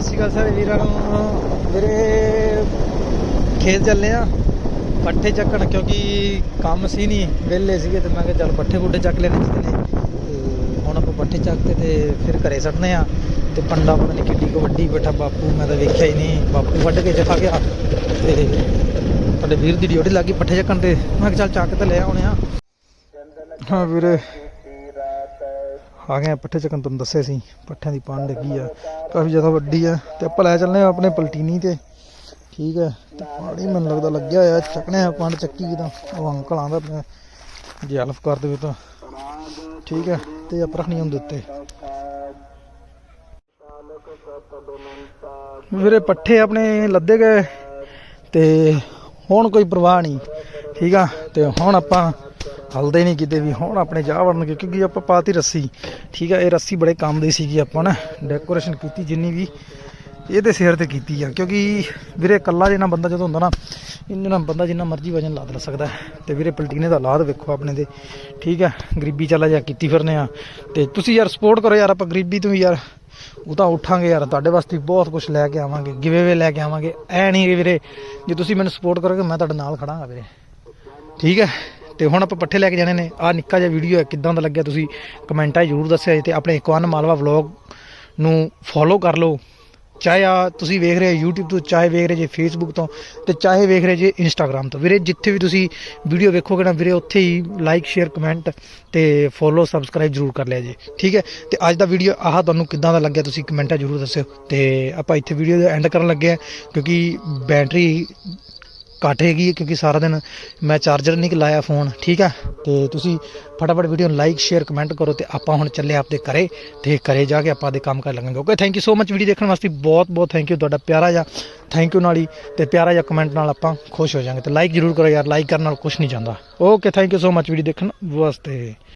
ਸਤਿ ਸ਼੍ਰੀ ਅਕਾਲ ਸਾਰੇ ਵੀਰਾਂ ਨੂੰ। ਵੀਰੇ, ਖੇਤ ਚੱਲੇ ਆ, ਪੱਠੇ ਚੱਕਣ, ਕਿਉਂਕਿ ਕੰਮ ਸੀ ਨਹੀਂ, ਵਿਹਲੇ ਸੀਗੇ ਤੇ ਮੈਂ ਕਿਹਾ ਚੱਲ ਪੱਠੇ ਪੁੱਠੇ ਚੱਕ ਲੈਣੇ ਚਾਹੀਦੇ ਨੇ ਤੇ ਹੁਣ ਆਪਾਂ ਪੱਠੇ ਚੱਕਤੇ ਤੇ ਫਿਰ ਘਰੇ ਸੱਟਨੇ ਆ। ਤੇ ਪੰਡਾ ਪਤਾ ਨਹੀਂ ਕਿੱਡੀ ਕੁ ਵੱਡੀ ਬੈਠਾ ਬਾਪੂ, ਮੈਂ ਤਾਂ ਵੇਖਿਆ ਹੀ ਨਹੀਂ, ਬਾਪੂ ਵੱਢ ਕੇ ਚਖਾ ਗਿਆ। ਤੇ ਤੁਹਾਡੇ ਵੀਰ ਦੀ ਡਿਊਟੀ ਲੱਗੀ ਪੱਠੇ ਚੱਕਣ ਤੇ। ਮੈਂ ਕਿਹਾ ਚੱਲ ਚੱਕ ਤੇ ਲੈ ਆਉਣੇ ਆ। ਹਾਂ ਵੀਰੇ ਆ ਗਏ ਪੱਠੇ ਚੱਕਣ, ਤੁਹਾਨੂੰ ਦੱਸਿਆ ਸੀ, ਪੱਠਿਆਂ ਦੀ ਪਾਣ ਲੱਗੀ ਆ। ਕਾਫੀ ਜ਼ਿਆਦਾ ਵੱਡੀ ਆ। ਤੇ ਆਪਾਂ ਲੈ ਚੱਲਨੇ ਆ ਆਪਣੇ ਪਲਟੀਨੀ ਤੇ। ਠੀਕ ਹੈ ਤੇ ਪਾਣੀ ਮੈਨੂੰ ਲੱਗਦਾ ਲੱਗਿਆ ਹੋਇਆ, ਚੱਕਣੇ ਆ ਪੰਡ ਚੱਕੀ ਕਿਦਾਂ ਉਹ ਅੰਕਲ ਆਂਦਾ ਪਿਆ। ਜੇ ਹੈਲਪ ਕਰ ਦੇਵੇ ਤਾਂ। ਠੀਕ ਹੈ ਤੇ ਆਪਾਂ ਰੱਖਣੀ ਹੁੰਦੇ ਉੱਤੇ। ਵੀਰੇ, ਪੱਠੇ ਆਪਣੇ ਲੱਦੇ ਗਏ। ਤੇ ਹੁਣ ਕੋਈ ਪ੍ਰਵਾਹ ਨਹੀਂ। ਠੀਕ ਆ। ਤੇ ਹੁਣ ਆਪਾਂ ਹਲਦੇ ਨਹੀਂ ਕਿਤੇ ਵੀ, ਹੁਣ ਆਪਣੇ ਚਾਹ ਵੜਨਗੇ ਕਿਉਂਕਿ ਆਪਾਂ ਪਾਤੀ ਰੱਸੀ। ਠੀਕ ਆ, ਇਹ ਰੱਸੀ ਬੜੇ ਕੰਮ ਦੀ ਸੀਗੀ ਆਪਾਂ ਨਾ ਡੈਕੋਰੇਸ਼ਨ ਕੀਤੀ ਜਿੰਨੀ ਵੀ, ਇਹਦੇ ਸਿਰ ਤੇ ਕੀਤੀ ਆ, ਕਿਉਂਕਿ ਵੀਰੇ ਇਕੱਲਾ ਜਿੰਨਾ ਬੰਦਾ ਜਦੋਂ ਹੁੰਦਾ ਨਾ, ਇੰਨਾ ਬੰਦਾ ਜਿੰਨਾ ਮਰਜ਼ੀ ਵਜਨ ਲਾ ਦੇ ਸਕਦਾ ਹੈ। ਤੇ ਵੀਰੇ ਪਲਟੀਨੇ ਦਾ ਲਾਦ ਵੇਖੋ ਆਪਣੇ ਦੇ ਠੀਕ ਆ, ਗਰੀਬੀ ਚੱਲਾ ਜਾ ਕੀਤੀ ਫਿਰਨੇ ਆ। ਤੇ ਤੁਸੀਂ ਯਾਰ ਸਪੋਰਟ ਕਰੋ ਯਾਰ, ਆਪਾਂ ਗਰੀਬੀ ਤੋਂ ਵੀ ਯਾਰ, ਉਹ ਤਾਂ ਉਠਾਂਗੇ ਯਾਰ, ਤੁਹਾਡੇ ਵਾਸਤੇ ਬਹੁਤ ਕੁਝ ਲੈ ਕੇ ਆਵਾਂਗੇ ਗਿਵੇ ਲੈ ਕੇ ਆਵਾਂਗੇ। ਐ ਨਹੀਂ ਵੀਰੇ, ਜੇ ਤੁਸੀਂ ਮੈਨੂੰ ਸਪੋਰਟ ਕਰੋਗੇ, ਮੈਂ ਤੁਹਾਡੇ ਨਾਲ ਖੜਾਂਗਾ ਵੀਰੇ। ਠੀਕ ਹੈ ਤੇ ਹੁਣ ਆਪਾਂ ਪੱਠੇ ਲੈ ਕੇ ਜਾਣੇ ਨੇ। ਆ ਨਿੱਕਾ ਜਿਹਾ ਵੀਡੀਓ ਹੈ, ਕਿੱਦਾਂ ਦਾ ਲੱਗਿਆ ਤੁਸੀਂ ਕਮੈਂਟਾਂ ਜ਼ਰੂਰ ਦੱਸਿਆ ਜੀ ਤੇ ਆਪਣੇ ਇਕਵਾਨ ਮਾਲਵਾ ਵਲੌਗ ਨੂੰ ਫੋਲੋ ਕਰ ਲਓ। ਚਾਹੇ ਆ ਤੁਸੀਂ ਵੇਖ ਰਹੇ ਹੋ YouTube ਤੋਂ, ਚਾਹੇ ਵੇਖ ਰਹੇ ਜੇ Facebook ਤੋਂ ਤੇ ਚਾਹੇ ਵੇਖ ਰਹੇ ਜੇ Instagram ਤੋਂ। ਵੀਰੇ, ਜਿੱਥੇ ਵੀ ਤੁਸੀਂ ਵੀਡੀਓ ਵੇਖੋਗੇ ਨਾ ਵੀਰੇ, ਉੱਥੇ ਹੀ ਲਾਈਕ ਸ਼ੇਅਰ ਕਮੈਂਟ ਤੇ ਫੋਲੋ ਸਬਸਕ੍ਰਾਈਬ ਜ਼ਰੂਰ ਕਰ ਲਿਆ ਜੇ। ਠੀਕ ਹੈ? ਤੇ ਅੱਜ ਦਾ ਵੀਡੀਓ ਆਹ ਤੁਹਾਨੂੰ ਕਿੱਦਾਂ ਦਾ ਲੱਗਿਆ ਤੁਸੀਂ ਕਮੈਂਟਾਂ ਜ਼ਰੂਰ ਦੱਸਿਓ। ਤੇ ਆਪਾਂ ਇੱਥੇ ਵੀਡੀਓ ਦਾ ਐਂਡ ਕਰਨ ਲੱਗੇ ਆ ਕਿਉਂਕਿ ਬੈਟਰੀ ਘੱਟ ਹੈਗੀ ਹੈ ਕਿਉਂਕਿ ਸਾਰਾ ਦਿਨ ਮੈਂ ਚਾਰਜਰ ਨਹੀਂ ਲਾਇਆ ਫੋਨ ਠੀਕ ਹੈ? ਤੇ ਤੁਸੀਂ ਫਟਾਫਟ ਵੀਡੀਓ ਨੂੰ ਲਾਈਕ ਸ਼ੇਅਰ ਕਮੈਂਟ ਕਰੋ ਤੇ ਆਪਾਂ ਹੁਣ ਚੱਲੇ ਆਪਦੇ ਘਰੇ ਤੇ ਘਰੇ ਜਾ ਕੇ ਆਪਾਂ ਦੇ ਕੰਮ ਕਰ ਲਾਂਗੇ okay thank you so much video ਦੇਖਣ ਵਾਸਤੇ, ਬਹੁਤ ਬਹੁਤ ਥੈਂਕ ਯੂ ਤੁਹਾਡਾ ਪਿਆਰਾ ਜਿਹਾ ਥੈਂਕ ਯੂ ਨਾਲ ਹੀ ਤੇ ਪਿਆਰਾ ਜਿਹਾ ਕਮੈਂਟ ਨਾਲ ਆਪਾਂ ਖੁਸ਼ ਹੋ ਜਾਾਂਗੇ ਤੇ ਲਾਈਕ ਜ਼ਰੂਰ ਕਰੋ ਯਾਰ ਲਾਈਕ ਕਰਨ ਨਾਲ ਕੁਝ ਨਹੀਂ ਜਾਂਦਾ okay thank you so much video ਦੇਖਣ ਵਾਸਤੇ।